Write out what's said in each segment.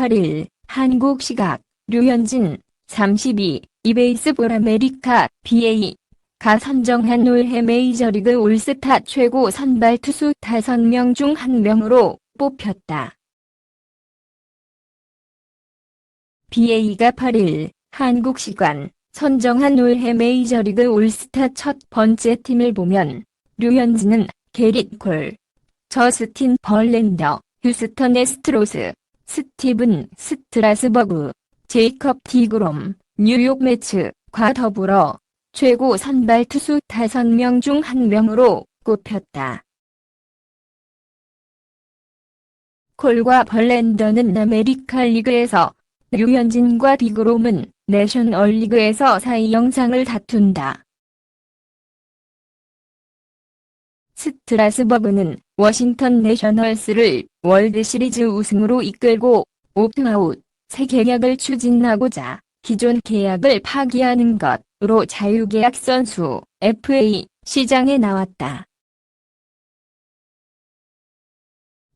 8일 한국 시각 류현진 32 이베이스볼 아메리카 BA 가 선정한 올해 메이저리그 올스타 최고 선발 투수 5명 중 1명으로 뽑혔다. BA가 8일 한국 시간 선정한 올해 메이저리그 올스타 첫 번째 팀을 보면 류현진은 게릿 콜, 저스틴 벌렌더, 휴스턴 에스트로스, 스티븐 스트라스버그, 제이컵 디그롬, 뉴욕 매츠과 더불어 최고 선발 투수 5명 중 1명으로 꼽혔다. 콜과 벌렌더는 아메리카 리그에서 류현진과 디그롬은 내셔널리그에서 사이 영상을 다툰다. 스트라스버그는 워싱턴 내셔널스를 월드시리즈 우승으로 이끌고 옵트아웃 새 계약을 추진하고자 기존 계약을 파기하는 것으로 자유계약 선수 FA 시장에 나왔다.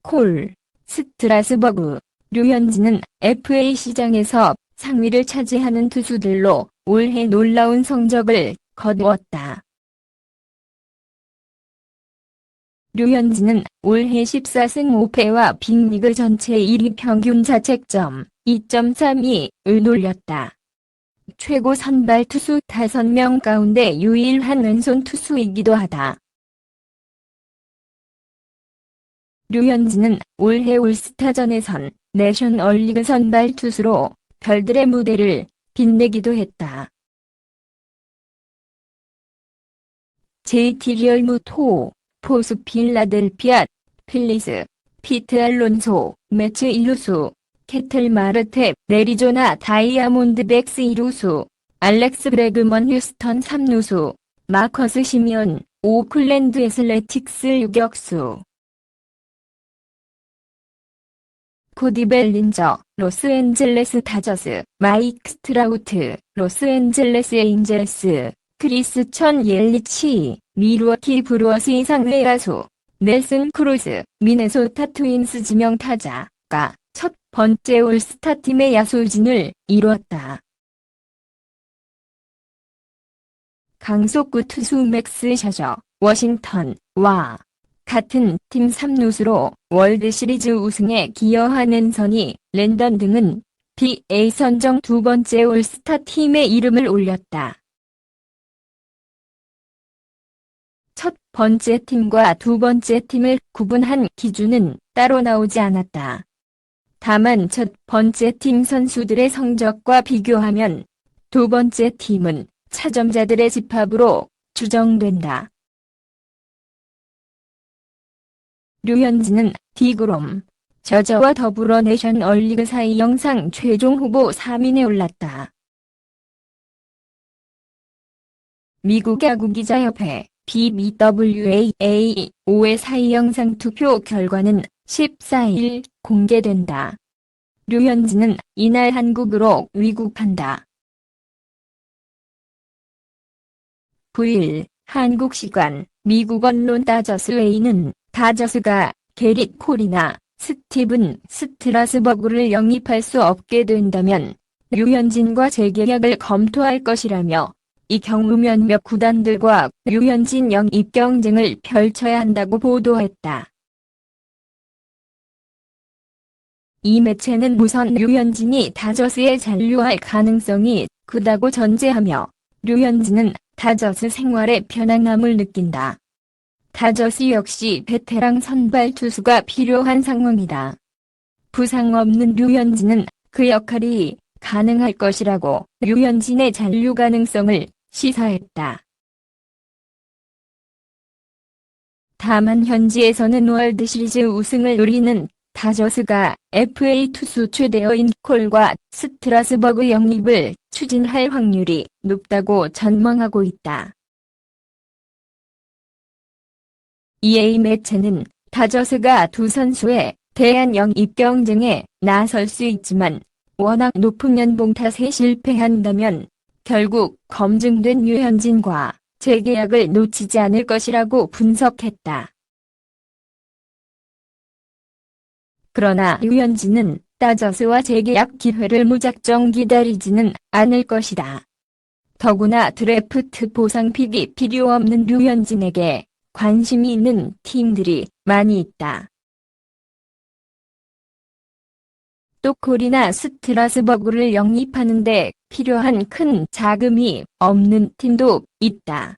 콜, 스트라스버그, 류현진은 FA 시장에서 상위를 차지하는 투수들로 올해 놀라운 성적을 거두었다. 류현진은 올해 14승 5패와 빅리그 전체 1위 평균 자책점 2.32을 놀렸다. 최고 선발 투수 5명 가운데 유일한 왼손 투수이기도 하다. 류현진은 올해 올스타전에선 내셔널리그 선발 투수로 별들의 무대를 빛내기도 했다. JT 리얼무 토, 포수 필라델피아, 필리스, 피트 알론소, 매츠 일루수, 캐틀 마르테, 내리조나 다이아몬드백스 2루수, 알렉스 브레그먼 휴스턴 3루수, 마커스 시미언, 오클랜드 애슬레틱스 유격수. 코디 벨린저, 로스앤젤레스 다저스, 마이크 스트라우트, 로스앤젤레스 에인젤스, 크리스 천 옐리치, 미루어키 브루어스 이상 외야수, 넬슨 크루즈, 미네소타 트윈스 지명 타자가 첫 번째 올스타 팀의 야수진을 이루었다. 강속구 투수 맥스 셔저, 워싱턴, 와 같은 팀 3루수로 월드시리즈 우승에 기여하는 선이 랜던 등은 BA 선정 두 번째 올스타 팀의 이름을 올렸다. 첫 번째 팀과 두 번째 팀을 구분한 기준은 따로 나오지 않았다. 다만 첫 번째 팀 선수들의 성적과 비교하면 두 번째 팀은 차점자들의 집합으로 추정된다. 류현진은 디그롬, 저저와 더불어 내셔널리그 사이 영상 최종 후보 3인에 올랐다. 미국 야구기자협회 BBWAA 5회 사이 영상 투표 결과는 14일 공개된다. 류현진은 이날 한국으로 위국한다. 9일 한국 시간 미국 언론 다저스 웨이는 다저스가 게릿 콜이나 스티븐 스트라스버그를 영입할 수 없게 된다면 류현진과 재계약을 검토할 것이라며 이 경우 몇몇 구단들과 류현진 영입 경쟁을 펼쳐야 한다고 보도했다. 이 매체는 우선 류현진이 다저스에 잔류할 가능성이 크다고 전제하며 류현진은 다저스 생활의 편안함을 느낀다. 다저스 역시 베테랑 선발 투수가 필요한 상황이다. 부상 없는 류현진은 그 역할이 가능할 것이라고 류현진의 잔류 가능성을 시사했다. 다만 현지에서는 월드시리즈 우승을 노리는 다저스가 FA 투수 최대어인 콜과 스트라스버그 영입을 추진할 확률이 높다고 전망하고 있다. EA 매체는 다저스가 두 선수의 대한 영입 경쟁에 나설 수 있지만 워낙 높은 연봉 탓에 실패한다면 결국 검증된 유현진과 재계약을 놓치지 않을 것이라고 분석했다. 그러나 유현진은 다저스와 재계약 기회를 무작정 기다리지는 않을 것이다. 더구나 드래프트 보상픽이 필요 없는 류현진에게 관심이 있는 팀들이 많이 있다. 또 콜이나 스트라스버그를 영입하는데 필요한 큰 자금이 없는 팀도 있다.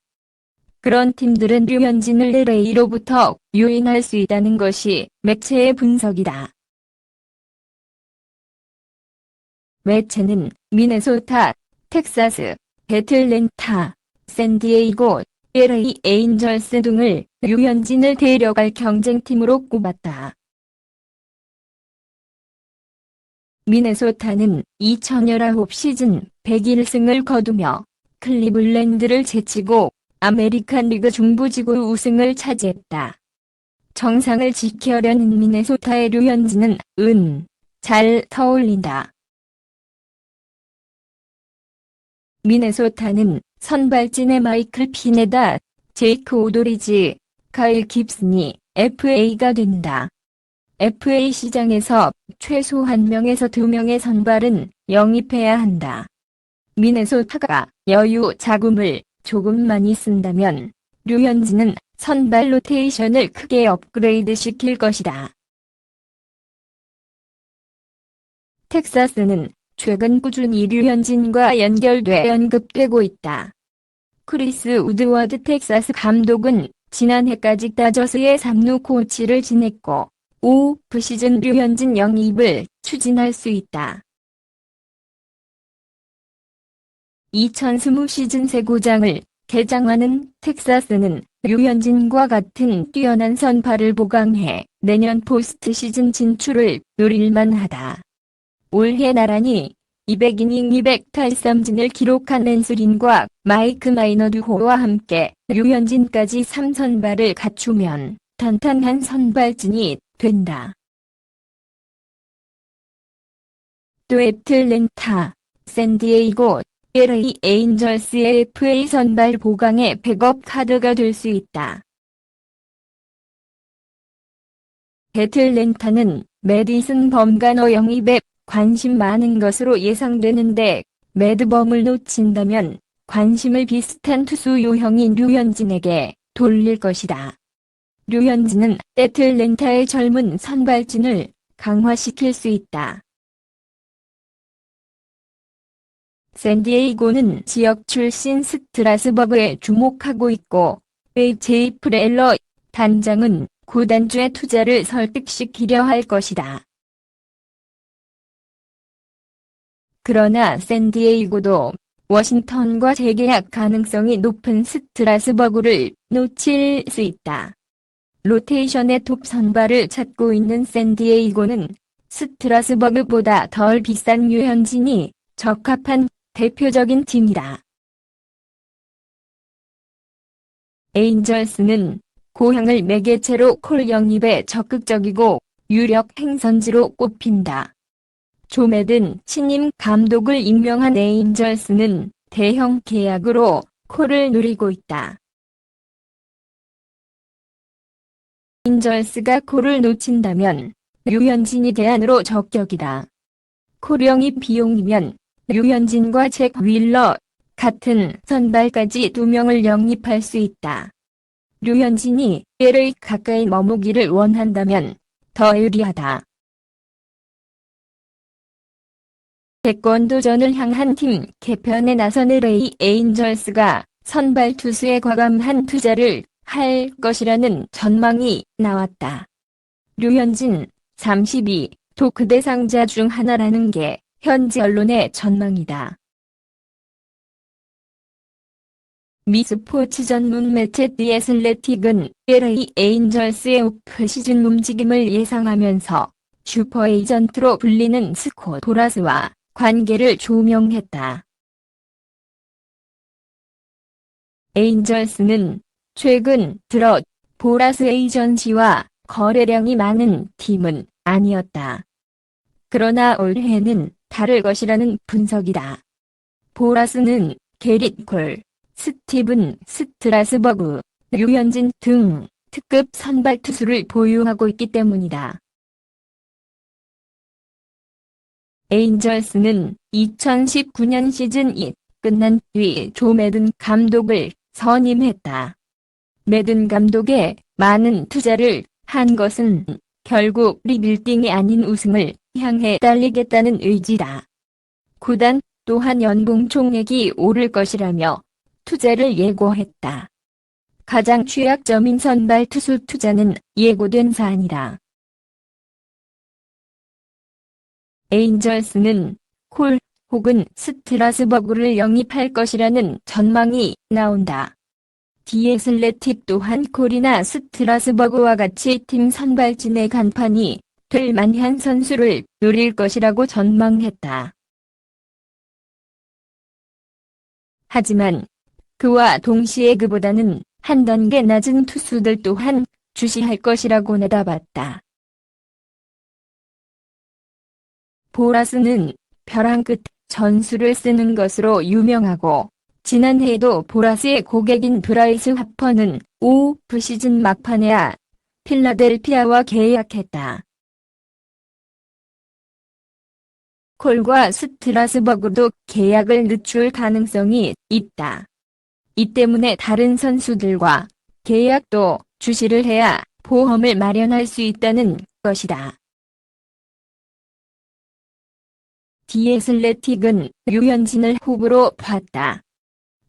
그런 팀들은 류현진을 LA로부터 유인할 수 있다는 것이 매체의 분석이다. 매체는 미네소타, 텍사스, 배틀렌타, 샌디에이고, LA 에인절스 등을 류현진을 데려갈 경쟁팀으로 꼽았다. 미네소타는 2019 시즌 101승을 거두며 클리블랜드를 제치고 아메리칸 리그 중부지구 우승을 차지했다. 정상을 지켜려는 미네소타의 류현진은 은, 잘 터올린다. 미네소타는 선발진의 마이클 피네다, 제이크 오도리지, 카일 깁슨이 FA가 된다. FA 시장에서 최소 1명에서 2명의 선발은 영입해야 한다. 미네소타가 여유 자금을 조금 많이 쓴다면 류현진은 선발 로테이션을 크게 업그레이드 시킬 것이다. 텍사스는 최근 꾸준히 류현진과 연결돼 언급되고 있다. 크리스 우드워드 텍사스 감독은 지난해까지 다저스의 3루 코치를 지냈고 오프 시즌 류현진 영입을 추진할 수 있다. 2020 시즌 새 구장을 개장하는 텍사스는 류현진과 같은 뛰어난 선발을 보강해 내년 포스트 시즌 진출을 노릴만 하다. 올해 나란히 200이닝 200탈삼진을 기록한 랜스린과 마이크 마이너 듀호와 함께 류현진까지 3선발을 갖추면 탄탄한 선발진이 된다. 또 애틀랜타, 샌디에이고, LA 에인절스의 FA 선발 보강의 백업 카드가 될 수 있다. 애틀랜타는 메디슨 범가너 영입에 관심 많은 것으로 예상되는데 매드범을 놓친다면 관심을 비슷한 투수 유형인 류현진에게 돌릴 것이다. 류현진은 애틀랜타의 젊은 선발진을 강화시킬 수 있다. 샌디에이고는 지역 출신 스트라스버그에 주목하고 있고. 프렐러 단장은 구단주의 투자를 설득시키려 할 것이다. 그러나 샌디에이고도 워싱턴과 재계약 가능성이 높은 스트라스버그를 놓칠 수 있다. 로테이션의 톱 선발을 찾고 있는 샌디에이고는 스트라스버그보다 덜 비싼 유현진이 적합한 대표적인 팀이다. 에인절스는 고향을 매개체로 콜 영입에 적극적이고 유력 행선지로 꼽힌다. 조매든 신임 감독을 임명한 에인절스는 대형 계약으로 콜을 노리고 있다. 인절스가 콜을 놓친다면 류현진이 대안으로 적격이다. 콜영이 비용이면 류현진과 잭 윌러 같은 선발까지 두 명을 영입할 수 있다. 류현진이 LA 가까이 머무기를 원한다면 더 유리하다. 태권도전을 향한 팀 개편에 나선 LA 에인절스가 선발 투수에 과감한 투자를 할 것이라는 전망이 나왔다. 류현진 32, 토크 대상자 중 하나라는 게 현지 언론의 전망이다. 미스포츠 전문 매체 디 애슬레틱은 LA 에인절스의 오프 시즌 움직임을 예상하면서 슈퍼 에이전트로 불리는 스코 도라스와 관계를 조명했다. 에인절스는 최근 들어 보라스 에이전시와 거래량이 많은 팀은 아니었다. 그러나 올해는 다를 것이라는 분석이다. 보라스는 게릿 콜, 스티븐 스트라스버그, 류현진 등 특급 선발 투수를 보유하고 있기 때문이다. 에인절스는 2019년 시즌 2 끝난 뒤조 매든 감독을 선임했다. 매든 감독의 많은 투자를 한 것은 결국 리빌딩이 아닌 우승을 향해 달리겠다는 의지다. 구단 또한 연봉 총액이 오를 것이라며 투자를 예고했다. 가장 취약점인 선발 투수 투자는 예고된 사안이다. 에인절스는 콜 혹은 스트라스버그를 영입할 것이라는 전망이 나온다. 디에슬레틱 또한 콜이나 스트라스버그와 같이 팀 선발진의 간판이 될 만한 선수를 노릴 것이라고 전망했다. 하지만 그와 동시에 그보다는 한 단계 낮은 투수들 또한 주시할 것이라고 내다봤다. 보라스는 벼랑 끝 전술을 쓰는 것으로 유명하고 지난해에도 보라스의 고객인 브라이스 하퍼는 오프 시즌 막판에야 필라델피아와 계약했다. 콜과 스트라스버그도 계약을 늦출 가능성이 있다. 이 때문에 다른 선수들과 계약도 주시를 해야 보험을 마련할 수 있다는 것이다. 디에슬레틱은 류현진을 후보로 봤다.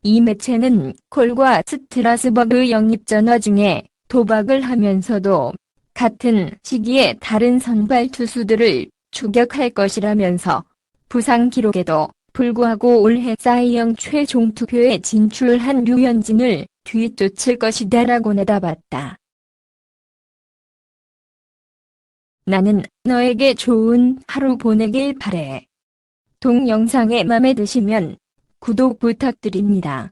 이 매체는 콜과 스트라스버그 영입 전화 중에 도박을 하면서도 같은 시기에 다른 선발 투수들을 추격할 것이라면서 부상 기록에도 불구하고 올해 사이영 최종 투표에 진출한 류현진을 뒤쫓을 것이다라고 내다봤다. 나는 너에게 좋은 하루 보내길 바래. 동영상에 맘에 드시면 구독 부탁드립니다.